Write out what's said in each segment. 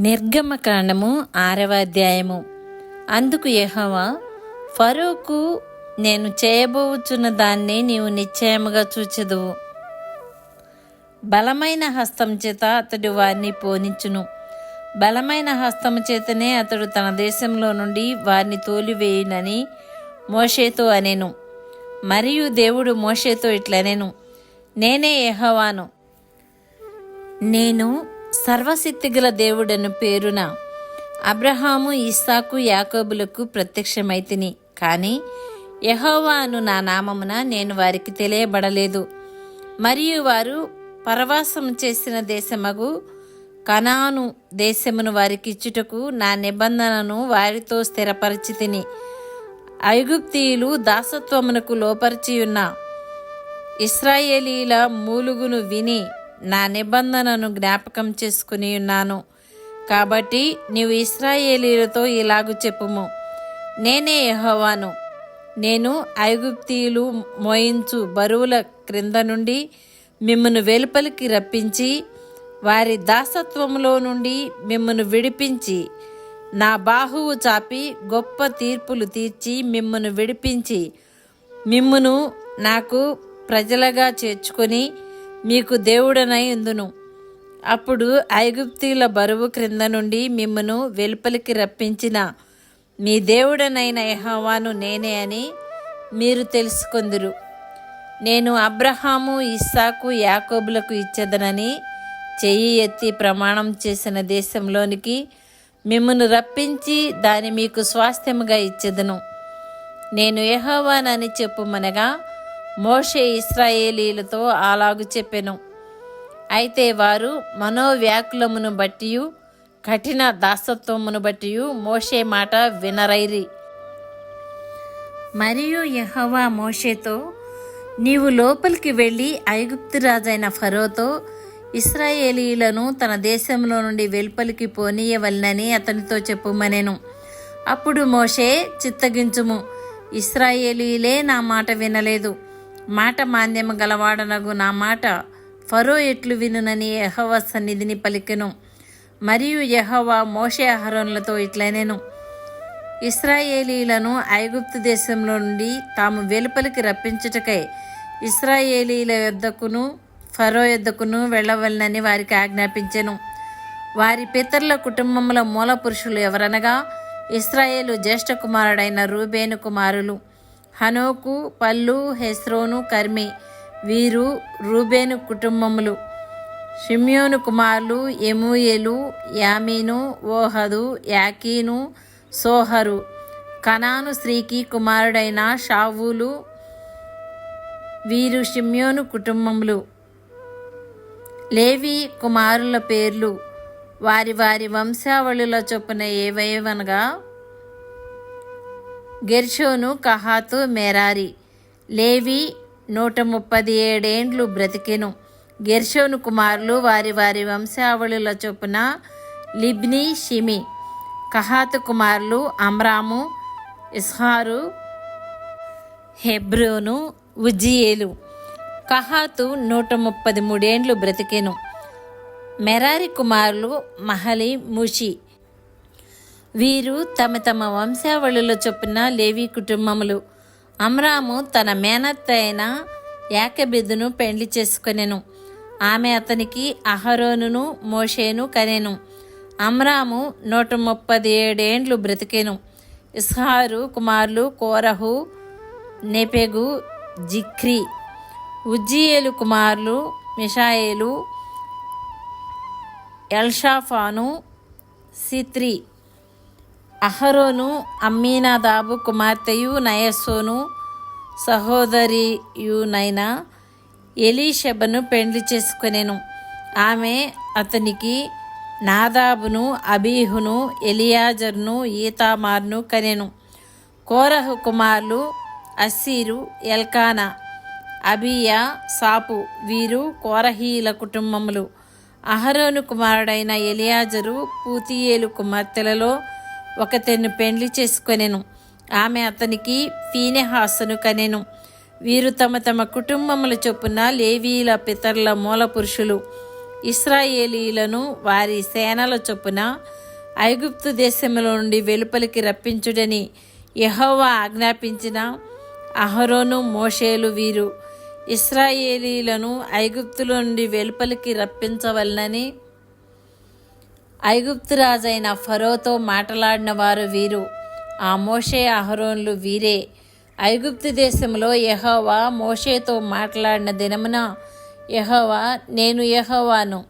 నిర్గమకాండము ఆరవ అధ్యాయము. అందుకు యెహోవా ఫరోకు నేను చేయబోచున్న దాన్ని నీవు నిశ్చయముగా చూచెదువు. బలమైన హస్తం చేత అతడు వారిని పోనించును బలమైన హస్తము చేతనే అతడు తన దేశంలో నుండి వారిని తోలివేయునని మోషేతో అనేను. మరియు దేవుడు మోషేతో ఇట్లనేను. నేనే యహవాను. నేను సర్వశక్తిగల దేవుడను పేరున అబ్రహాము ఇస్సాకు యాకోబులకు ప్రత్యక్షమైతిని. కానీ యహోవా అను నా నామమున నేను వారికి తెలియబడలేదు. మరియు వారు పరవాసం చేసిన దేశమగు కనాను దేశమును వారికి ఇచ్చుటకు నా నిబంధనను వారితో స్థిరపరిచితిని. ఐగుప్తీయులు దాసత్వమునకు లోపరిచియున్న ఇస్రాయేలీల మూలుగును విని నా నిబంధనను జ్ఞాపకం చేసుకుని ఉన్నాను. కాబట్టి నీవు ఇస్రాయేలీలతో ఇలాగు చెప్పుము. నేనే యహోవాను. నేను ఐగుప్తీయులు మోయించు బరువుల క్రింద నుండి మిమ్మను వెలుపలికి రప్పించి వారి దాసత్వంలో నుండి మిమ్మను విడిపించి నా బాహువు చాపి గొప్ప తీర్పులు తీర్చి మిమ్మను విడిపించి మిమ్మును నాకు ప్రజలుగా చేర్చుకొని మీకు దేవుడనై ఉందును. అప్పుడు ఐగుప్తీల బరువు క్రింద నుండి మిమ్మను వెలుపలికి రప్పించిన మీ దేవుడనైన యహోవాను నేనే అని మీరు తెలుసుకొందురు. నేను అబ్రహాము ఇస్సాకు యాకోబులకు ఇచ్చేదనని చెయ్యి ఎత్తి ప్రమాణం చేసిన దేశంలోనికి మిమ్మను రప్పించి దాని మీకు స్వాస్థ్యముగా ఇచ్చేదను. నేను యహోవానని చెప్పుమనగా మోషే ఇస్రాయేలీలతో అలాగు చెప్పెను. అయితే వారు మనోవ్యాకులమును బట్టి కఠిన దాసత్వమును బట్టి మోషే మాట వినరైరి. మరియు యహవా మోషేతో నీవు లోపలికి వెళ్ళి ఐగుప్తు రాజైన ఫరోతో ఇస్రాయేలీలను తన దేశంలో నుండి వెలుపలికి పోనీయవలనని అతనితో చెప్పుమనెను. అప్పుడు మోషే చిత్తగించుము ఇస్రాయేలీలే నా మాట వినలేదు. మాట మాంద్యము గలవాడనగు నా మాట ఫరో ఎట్లు వినునని యహవ సన్నిధిని పలికెను. మరియు యెహోవా మోషే అహరోన్లతో ఇట్లనెను. ఇస్రాయేలీలను ఐగుప్తు దేశంలో నుండి తాము వెలుపలికి రప్పించుటకై ఇస్రాయేలీల యొద్దకును ఫరో యొద్దకును వెళ్ళవలనని వారికి ఆజ్ఞాపించెను. వారి పితరుల కుటుంబముల మూల పురుషులు ఎవరనగా ఇస్రాయేలు జ్యేష్ఠ కుమారుడైన రూబేను కుమారులు. హనోకు పల్లు హెస్రోను కర్మి వీరు రూబేను కుటుంబములు. షిమ్యోను కుమారులు ఎమూయేలు యామీను ఓహదు యాకీను సోహరు. కనాను స్త్రీకి కుమారుడైన షావులు వీరు షిమ్యోను కుటుంబములు. లేవి కుమారుల పేర్లు వారి వారి వంశావళుల చొప్పున ఏవేవనగా గెర్షోను కహాతు మెరారి. లేవి నూట ముప్పది ఏడేండ్లు బ్రతికెను. గెర్షోను కుమారులు వారి వారి వంశావళుల చొప్పున లిబ్ని షిమి. కహాతు కుమారులు అమ్రాము ఇస్హారు హెబ్రోను ఉజ్జియేలు. కహాతు నూట ముప్పది మూడేండ్లు బ్రతికెను. మెరారి కుమారులు మహలి ముషి. వీరు తమ తమ వంశావళుల చొప్పున లేవి కుటుంబములు. అమ్రాము తన మేనత్త అయిన ఏకబిద్దును పెండ్లి చేసుకొనెను. ఆమె అతనికి అహరోనును మోషేను కనెను. అమ్రాము నూట ముప్పది ఏడేండ్లు బ్రతికెను. ఇస్హారు కుమారులు కోరహు నెపెగు జిక్రి ఉజ్జియేలు కుమారులు మిషాయేలు ఎల్షాఫాను సిత్రి. అహరోను అమ్మీనాదాబు కుమార్తెయు నయస్సోను సహోదరియునైన ఎలీషెబను పెండ్లి చేసుకునేను. ఆమె అతనికి నాదాబును అబీహును ఎలియాజర్ను ఈతామార్ను కనెను. కోరహు కుమారులు అస్సీరు ఎల్కానా అబియా సాపు వీరు కోరహీల కుటుంబములు. అహరోను కుమారుడైన ఎలియాజరు పూతియేలు కుమార్తెలలో ఒకతెను పెండ్లి చేసుకొనెను. ఆమె అతనికి ఫీనెహాసను కనెను. వీరు తమ తమ కుటుంబముల చొప్పున లేవీల పితరుల మూల పురుషులు ఇస్రాయేలీలను వారి సేనల చొప్పున ఐగుప్తు దేశంలో నుండి వెలుపలికి రప్పించుడని యెహోవా ఆజ్ఞాపించిన అహరోను మోషేలు వీరు. ఇస్రాయేలీలను ఐగుప్తుల నుండి వెలుపలికి రప్పించవలనని ఐగుప్తు రాజైన ఫరోతో మాట్లాడిన వారు వీరు ఆ మోషే అహరోన్లు వీరే. ఐగుప్తు దేశంలో యహోవా మోషేతో మాట్లాడిన దినమున యహోవా నేను యహోవాను.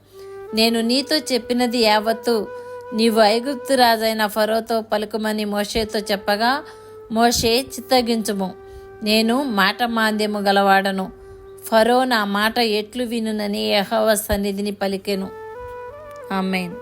నేను నీతో చెప్పినది యావత్తు. నీవు ఐగుప్తు రాజైన ఫరోతో పలుకుమని మోషేతో చెప్పగా మోషే చిత్తగించుము. నేను మాట మాంద్యము గలవాడను. ఫరో నా మాట ఎట్లు వినునని యెహోవా సన్నిధిని పలికెను. ఆమెన్.